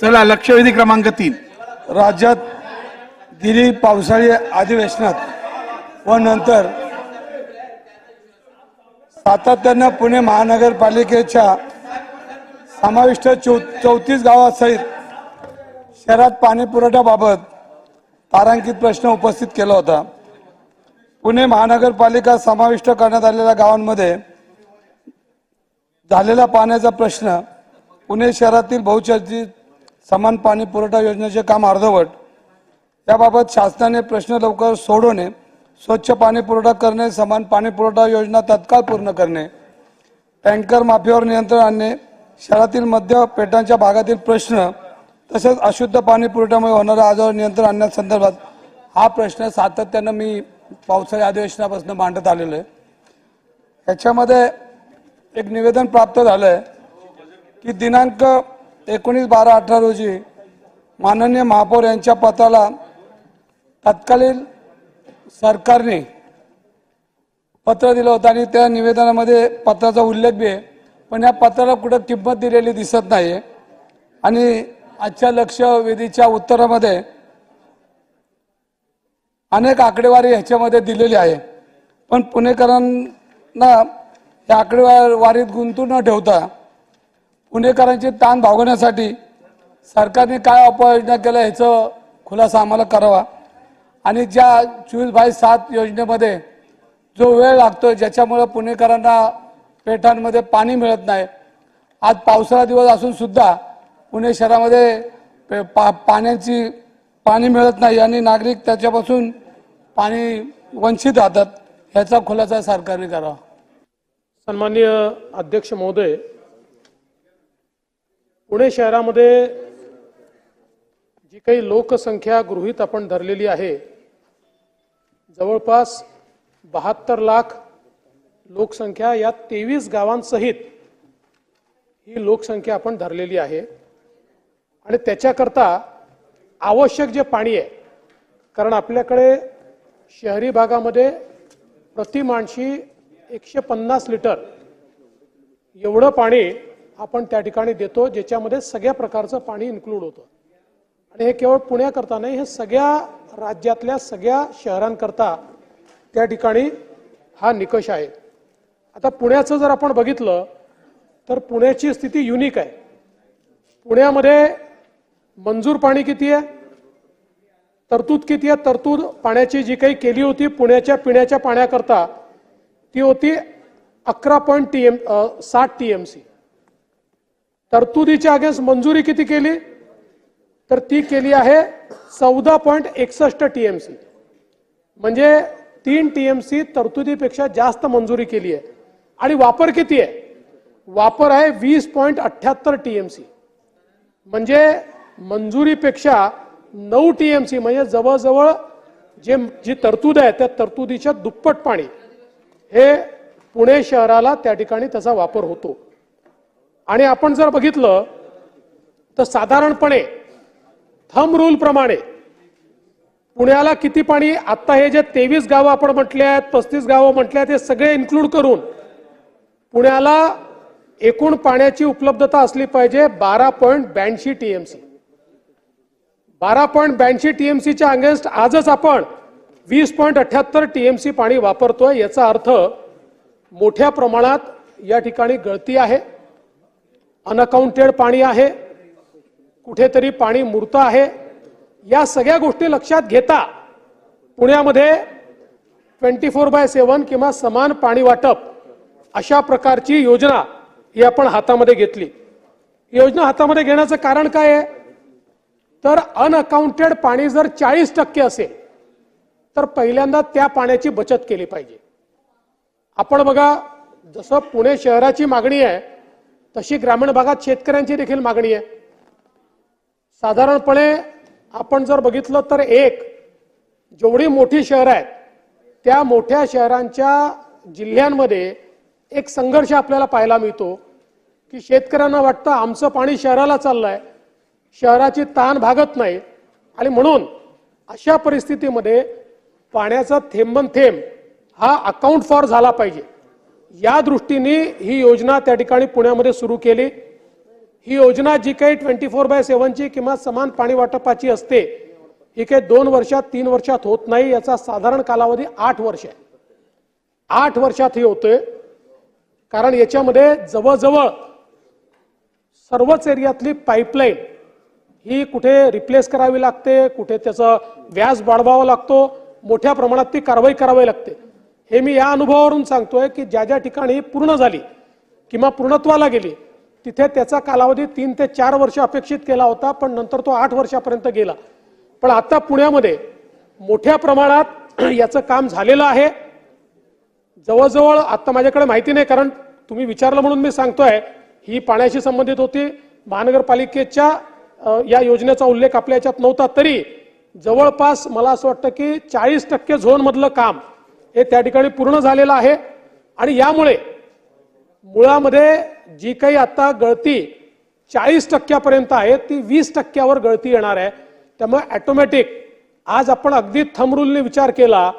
चला लक्षवेधी क्रमांक तीन. राज्यात दिली पावसाळी अधिवेशनात व नंतर सातत्यानं पुणे महानगरपालिकेच्या समाविष्ट चौ चौतीस गावासहित शहरात पाणी पुरवठ्याबाबत तारांकित प्रश्न उपस्थित केला होता. पुणे महानगरपालिका समाविष्ट करण्यात आलेल्या गावांमध्ये झालेला पाण्याचा प्रश्न पुणे शहरातील बहुचर्चित समान पाणी पुरवठा योजनेचे काम अर्धवट. याबाबत शासनाने प्रश्न लवकर सोडवणे स्वच्छ पाणी पुरवठा करणे समान पाणी पुरवठा योजना तत्काळ पूर्ण करणे टँकर माफीवर नियंत्रण आणणे शहरातील मध्य पेटांच्या भागातील प्रश्न तसेच अशुद्ध पाणी पुरवठ्यामुळे होणाऱ्या आजारावर नियंत्रण आणण्यासंदर्भात हा प्रश्न सातत्यानं मी पावसाळी अधिवेशनापासून मांडत आलेलो आहे. ह्याच्यामध्ये एक निवेदन प्राप्त झालं आहे की दिनांक एकोणीस बारा अठरा रोजी माननीय महापौर यांच्या पत्राला तत्कालीन सरकारने पत्र दिलं होतं आणि त्या निवेदनामध्ये पत्राचा उल्लेख बी आहे. पण या पत्राला कुठं किंमत दिलेली दिसत नाही आणि आजच्या लक्षवेधीच्या उत्तरामध्ये अनेक आकडेवारी ह्याच्यामध्ये दिलेली आहे. पण पुणेकरांना या आकडेवारीत गुंतून न ठेवता पुणेकरांची ताण भागवण्यासाठी सरकारने काय उपाययोजना केल्या ह्याचं खुलासा आम्हाला करावा. आणि ज्या चोवीस बाय सात योजनेमध्ये जो वेळ लागतो ज्याच्यामुळं पुणेकरांना पेठांमध्ये पाणी मिळत नाही. आज पावसाळा दिवस असूनसुद्धा पुणे शहरामध्ये पे- पा पाण्याची पाणी मिळत नाही आणि नागरिक त्याच्यापासून पाणी वंचित राहतात ह्याचा खुलासा सरकारने करावा. सन्माननीय अध्यक्ष महोदय पुणे शहरामध्ये जी काही लोकसंख्या गृहीत आपण धरलेली आहे जवळपास बहात्तर लाख लोकसंख्या या तेवीस गावांसहित ही लोकसंख्या आपण धरलेली आहे. आणि त्याच्याकरता आवश्यक जे पाणी आहे कारण आपल्याकडे शहरी भागामध्ये प्रति माणशी एकशे पन्नास लिटर एवढं पाणी आपण त्या ठिकाणी देतो ज्याच्यामध्ये सगळ्या प्रकारचं पाणी इन्क्लूड होतं. आणि हे केवळ पुण्याकरता नाही हे सगळ्या राज्यातल्या सगळ्या शहरांकरता त्या ठिकाणी हा निकष आहे. आता पुण्याचं जर आपण बघितलं तर पुण्याची स्थिती युनिक आहे. पुण्यामध्ये मंजूर पाणी किती आहे? तरतूद किती आहे? तरतूद पाण्याची जी काही केली होती पुण्याच्या पिण्याच्या पाण्याकरता ती होती अकरा पॉईंट टी एम साठ टी एम सी तरतुदीच्या अगेन्स्ट मंजुरी किती केली? तर ती केली आहे चौदा पॉईंट एकसष्ट टी एम सी म्हणजे तीन टी एम सी तरतुदीपेक्षा जास्त मंजुरी केली आहे. आणि वापर किती आहे? वापर आहे वीस पॉईंट अठ्ठ्याहत्तर टी एम सी म्हणजे मंजुरीपेक्षा नऊ टी एम सी म्हणजे जवळजवळ जे जी तरतूद आहे त्या तरतुदीच्या दुप्पट पाणी हे पुणे शहराला त्या ठिकाणी त्याचा वापर होतो. आणि आपण जर बघितलं तर साधारणपणे थंब रूल प्रमाणे पुण्याला किती पाणी आता हे जे तेवीस गावं आपण म्हटले आहेत पस्तीस गावं म्हटले आहेत हे सगळे इन्क्लूड करून पुण्याला एकूण पाण्याची उपलब्धता असली पाहिजे बारा पॉईंट ब्याऐंशी टीएमसी बारा पॉईंट ब्याऐंशी टीएमसीच्या अगेन्स्ट आजच आपण वीस पॉईंट अठ्याहत्तर टीएमसी पाणी वापरतोय याचा अर्थ मोठ्या प्रमाणात या ठिकाणी गळती आहे. अनअकाउंटेड पाणी आहे कुठेतरी पाणी मुरतं आहे. या सगळ्या गोष्टी लक्षात घेता पुण्यामध्ये ट्वेंटी फोर बाय सेवन किंवा समान पाणी वाटप अशा प्रकारची योजना ही आपण हातामध्ये घेतली. योजना हातामध्ये घेण्याचं कारण काय आहे? तर अनअकाउंटेड पाणी जर चाळीस टक्के असेल तर पहिल्यांदा त्या पाण्याची बचत केली पाहिजे. आपण बघा जसं पुणे शहराची मागणी आहे तशी ग्रामीण भागात शेतकऱ्यांची देखील मागणी आहे. साधारणपणे आपण जर बघितलं तर एक जेवढी मोठी शहरं आहेत त्या मोठ्या शहरांच्या जिल्ह्यांमध्ये एक संघर्ष आपल्याला पाहायला मिळतो की शेतकऱ्यांना वाटतं आमचं पाणी शहराला चाललं आहे शहराची ताण भागत नाही. आणि म्हणून अशा परिस्थितीमध्ये पाण्याचा थेंबन थेंब हा अकाउंट फॉर झाला पाहिजे. या दृष्टीने ही योजना त्या ठिकाणी पुण्यामध्ये सुरू केली. ही योजना जी काही ट्वेंटी फोर बाय सेव्हनची किंवा समान पाणी वाटपाची असते ही काही दोन वर्षात तीन वर्षात होत नाही याचा साधारण कालावधी आठ वर्ष आहे. आठ वर्षात हे होते कारण याच्यामध्ये जवळजवळ सर्वच एरियातली पाईपलाईन ही कुठे रिप्लेस करावी लागते कुठे त्याचं व्याज वाढवावा लागतो मोठ्या प्रमाणात ती कारवाई करावी लागते. हे मी या अनुभवावरून सांगतोय की ज्या ज्या ठिकाणी पूर्ण झाली किंवा पूर्णत्वाला गेली तिथे त्याचा कालावधी तीन ते चार वर्ष अपेक्षित केला होता पण नंतर तो आठ वर्षापर्यंत गेला. पण आता पुण्यामध्ये मोठ्या प्रमाणात याचं काम झालेलं आहे. जवळजवळ आता माझ्याकडे माहिती नाही कारण तुम्ही विचारलं म्हणून मी सांगतोय ही पाण्याशी संबंधित होती. महानगरपालिकेच्या या योजनेचा उल्लेख आपल्या याच्यात नव्हता तरी जवळपास मला असं वाटतं की चाळीस टक्के झोनमधलं काम हे त्या ठिकाणी पूर्ण झालेलं आहे. आणि यामुळे मुळामध्ये जी काही आता गळती चाळीस टक्क्यापर्यंत आहे ती वीस टक्क्यावर गळती येणार आहे. त्यामुळे ॲटोमॅटिक आज आपण अगदी थमरूलने विचार केला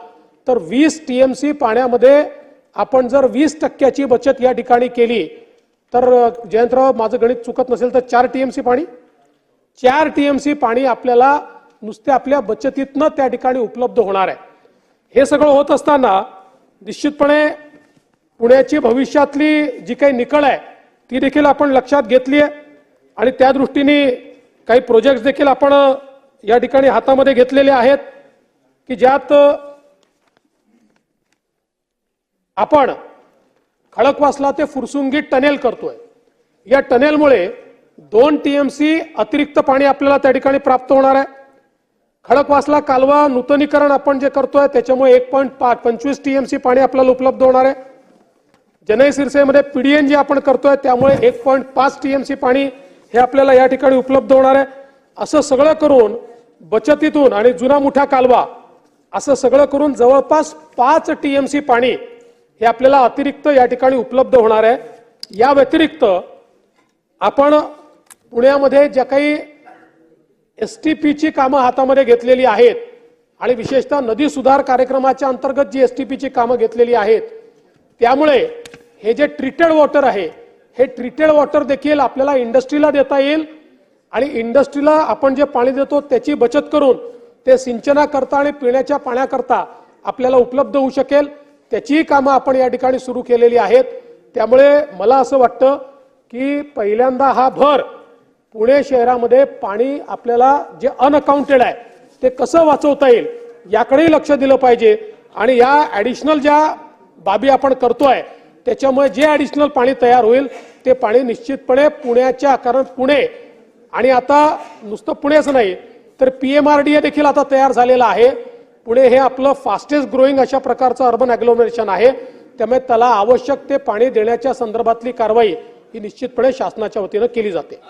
तर वीस टी एम सी पाण्यामध्ये आपण जर वीस टक्क्याची बचत या ठिकाणी केली तर जयंतराव माझं गणित चुकत नसेल तर चार टी एम सी पाणी? चार टी एम सी पाणी आपल्याला नुसत्या आपल्या बचतीतनं त्या ठिकाणी उपलब्ध होणार आहे. हे सगळं होत असताना निश्चितपणे पुण्याची भविष्यातली जी काही निकळ आहे ती देखील आपण लक्षात घेतली आहे. आणि त्या दृष्टीने काही प्रोजेक्ट देखील आपण या ठिकाणी हातामध्ये घेतलेले आहेत की ज्यात आपण खडकवासला ते फुरसुंगी टनेल करतोय. या टनेलमुळे दोन टीएमसी अतिरिक्त पाणी आपल्याला त्या ठिकाणी प्राप्त होणार आहे. खडकवासला कालवा नूतनीकरण आपण जे करतोय त्याच्यामुळे एक पॉईंट पंचवीस टीएमसी पाणी आपल्याला उपलब्ध होणार आहे. जनई सिरसेमध्ये पीडीएन जे आपण करतोय त्यामुळे एक पॉईंट पाच टीएमसी पाणी हे आपल्याला या ठिकाणी उपलब्ध होणार आहे. असं सगळं करून बचतीतून आणि जुना मोठा कालवा असं सगळं करून जवळपास पाच टीएमसी पाणी हे आपल्याला अतिरिक्त या ठिकाणी उपलब्ध होणार आहे. या व्यतिरिक्त आपण पुण्यामध्ये ज्या काही एस टी पीची कामं हातामध्ये घेतलेली आहेत आणि विशेषतः नदी सुधार कार्यक्रमाच्या अंतर्गत जी एस टी पीची कामं घेतलेली आहेत त्यामुळे हे जे ट्रीटेड वॉटर आहे हे ट्रीटेड वॉटर देखील आपल्याला इंडस्ट्रीला देता येईल आणि इंडस्ट्रीला आपण जे पाणी देतो त्याची बचत करून ते सिंचनाकरता आणि पिण्याच्या पाण्याकरता आपल्याला उपलब्ध होऊ शकेल. त्याचीही कामं आपण या ठिकाणी सुरू केलेली आहेत. त्यामुळे मला असं वाटतं की पहिल्यांदा हा भर पुणे शहरामध्ये पाणी आपल्याला जे अनअकाउंटेड आहे ते कसं वाचवता येईल याकडेही लक्ष दिलं पाहिजे. आणि या ॲडिशनल ज्या बाबी आपण करतोय त्याच्यामुळे जे ॲडिशनल पाणी तयार होईल ते पाणी निश्चितपणे पुण्याच्या कारण पुणे आणि आता नुसतं पुणेच नाही तर P M R D A देखील आता तयार झालेलं आहे. पुणे हे आपलं फास्टेस्ट ग्रोईंग अशा प्रकारचं अर्बन अॅग्लोमरेशन आहे. त्यामुळे त्याला आवश्यक ते पाणी देण्याच्या संदर्भातली कारवाई ही निश्चितपणे शासनाच्या वतीनं केली जाते.